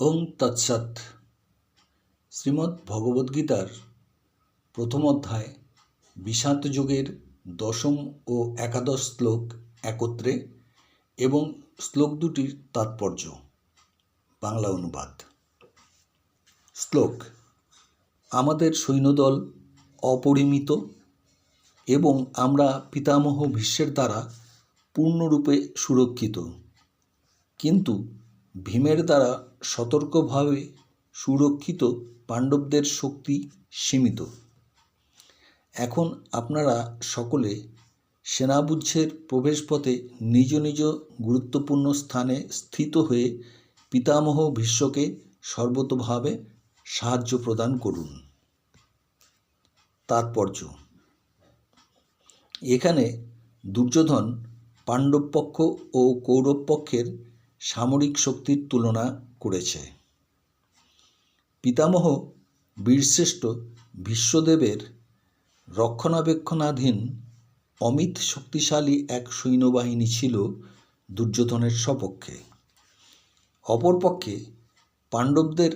ওং তৎসৎ। শ্রীমদ্ ভগবদ্গীতার প্রথম অধ্যায়, বিষাদ যুগের দশম ও একাদশ শ্লোক একত্রে এবং শ্লোক দুটির তাৎপর্য। বাংলা অনুবাদ। শ্লোক, আমাদের সৈন্যদল অপরিমিত এবং আমরা পিতামহ ভীষ্মের দ্বারা পূর্ণরূপে সুরক্ষিত। কিন্তু ভীমের দ্বারা সতর্কভাবে সুরক্ষিত পাণ্ডবদের শক্তি সীমিত। এখন আপনারা সকলে সেনাবুজ্জের প্রবেশপথে নিজ নিজ গুরুত্বপূর্ণ স্থানে স্থিত হয়ে পিতামহ ভীষ্মকে সর্বতোভাবে সাহায্য প্রদান করুন। তাৎপর্য। এখানে দুর্যোধন পাণ্ডব পক্ষ ও কৌরব পক্ষের সামরিক শক্তির তুলনা করেছে। পিতামহ বীরশ্রেষ্ঠ বিশ্বদেবের রক্ষণাবেক্ষণাধীন অমিত শক্তিশালী এক সৈন্যবাহিনী ছিল দুর্যোধনের সপক্ষে। অপরপক্ষে পাণ্ডবদের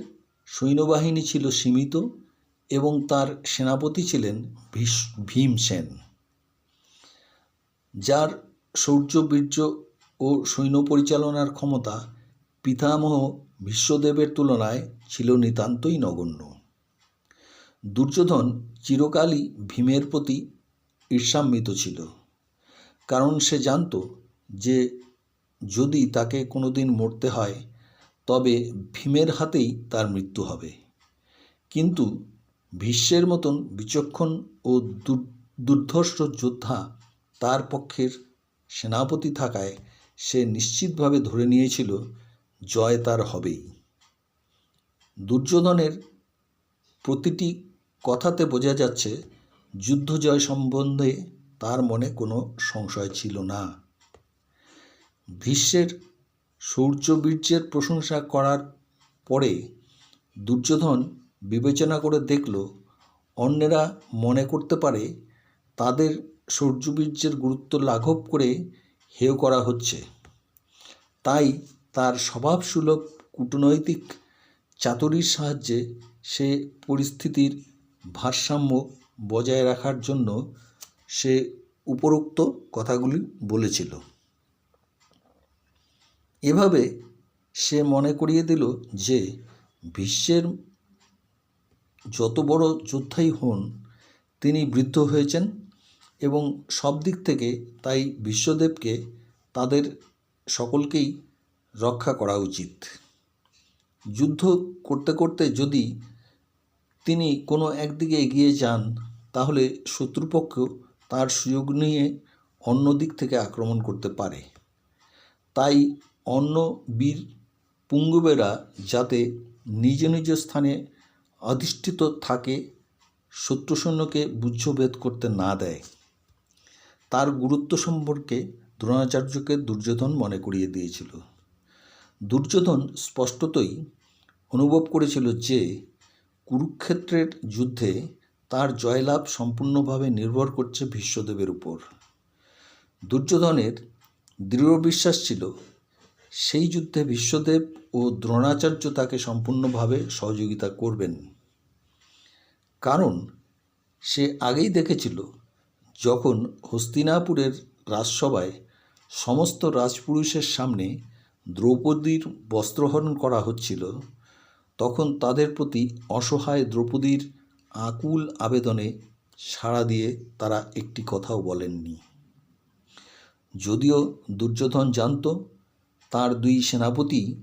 সৈন্যবাহিনী ছিল সীমিত এবং তার সেনাপতি ছিলেন ভীমসেন, যার শৌর্যবীর্য ও সৈন্য পরিচালনার ক্ষমতা পিতামহ বিশ্বদেবের তুলনায় ছিল নিতান্তই নগণ্য। দুর্যোধন চিরকালই ভীমের প্রতি ঈর্ষান্বিত ছিল, কারণ সে জানত যে যদি তাকে কোনোদিন মরতে হয়, তবে ভীমের হাতেই তার মৃত্যু হবে। কিন্তু ভীষ্মের মতন বিচক্ষণ ও দুর্ধর্ষ যোদ্ধা তার পক্ষের সেনাপতি থাকায় সে নিশ্চিতভাবে ধরে নিয়েছিল, জয় তার হবেই। দুর্যোধনের প্রতিটি কথাতে বোঝা যাচ্ছে যুদ্ধ জয় সম্বন্ধে তার মনে কোনো সংশয় ছিল না। ভীষ্মের শৌর্যবীর্যের প্রশংসা করার পরে দুর্যোধন বিবেচনা করে দেখল, অন্যেরা মনে করতে পারে, তাদের শৌর্যবীর্যের গুরুত্ব লাঘব করে হেয় করা হচ্ছে। তাই তার স্বভাবসুলভ কূটনৈতিক চাতুরির সাহায্যে সে পরিস্থিতির ভারসাম্য বজায় রাখার জন্য সে উপরোক্ত কথাগুলি বলেছিল। এভাবে সে মনে করিয়ে দিল যে, বিশ্বের যত বড় যোদ্ধাই হন, তিনি বৃদ্ধ হয়েছেন এবং সব দিক থেকে তাই বিশ্বদেবকে তাদের সকলকেই রক্ষা করা উচিত। যুদ্ধ করতে করতে যদি তিনি কোনো একদিকে এগিয়ে যান, তাহলে শত্রুপক্ষ তার সুযোগ নিয়ে অন্য দিক থেকে আক্রমণ করতে পারে। তাই অন্য বীর পুঙ্গবেরা যাতে নিজ নিজ স্থানে অধিষ্ঠিত থাকে শত্রু সৈন্যকে বুঝভেদ করতে না দেয়। তার গুরুত্ব সম্পর্কে দ্রোণাচার্যকে দুর্যোধন মনে করিয়ে দিয়েছিল। দুর্যোধন স্পষ্টতই অনুভব করেছিল যে কুরুক্ষেত্রের যুদ্ধে তার জয়লাভ সম্পূর্ণভাবে নির্ভর করছে ভীষ্মদেবের উপর। দুর্যোধনের দৃঢ় বিশ্বাস ছিল, সেই যুদ্ধে বিশ্বদেব ও দ্রোণাচার্য তাকে সম্পূর্ণভাবে সহযোগিতা করবেন। কারণ সে আগেই দেখেছিল যখন হস্তিনাপুরের রাজসভায় সমস্ত রাজপুরুষের সামনে দ্রৌপদীর বস্ত্রহরণ করা হচ্ছিল, তখন তাদের প্রতি অসহায় দ্রৌপদীর আকুল আবেদনে সাড়া দিয়ে তারা একটি কথাও বলেননি। যদিও দুর্যোধন জানত, তার দুই সেনাপতি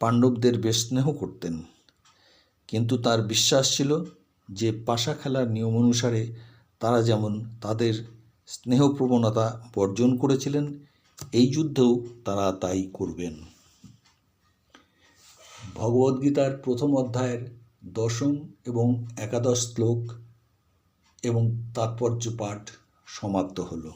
পাণ্ডবদের বেশ স্নেহ করতেন। কিন্তু তার বিশ্বাস ছিল যে পাশা খেলার নিয়ম অনুসারে তারা যেমন তাদের স্নেহপ্রবণতা বর্জন করেছিলেন, এই যুদ্ধেও তারা তাই করবেন। ভগবদ্গীতার প্রথম অধ্যায়ের দশম এবং একাদশ শ্লোক এবং তাৎপর্য পাঠ সমাপ্ত হলো।